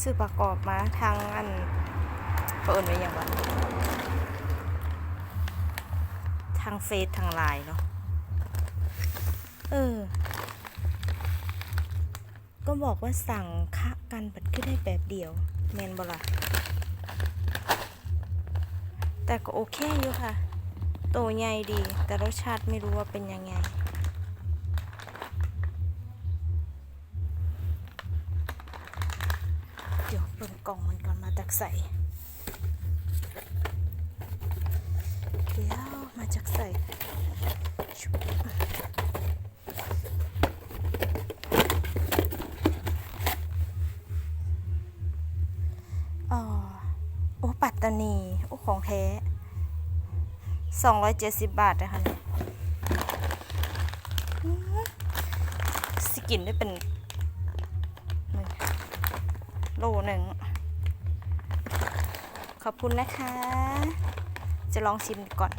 ซื้อประกอบมาทางอันเปิดไว้อย่างวะทางเฟซทางไลน์เนาะเออ ก็บอกว่าสั่งคะกันบัดขึ้นได้แบบเดียวแมนบล่ะแต่ก็โอเคอยู่ค่ะ โตใหญ่ดี แต่รสชาติไม่รู้ว่าเป็นยังไง เดี๋ยวเปิด กล่องมันก่อนมาจากใส่เดี๋ยวมาจากใส่อ๋อโอ้ปัตตานี โอ้ ของแท้สองร้อยเจ็ดสิบบาทนะคะเนี่ยสกินได้เป็นโลหนึ่ง ขอบคุณนะคะ จะลองชิมก่อน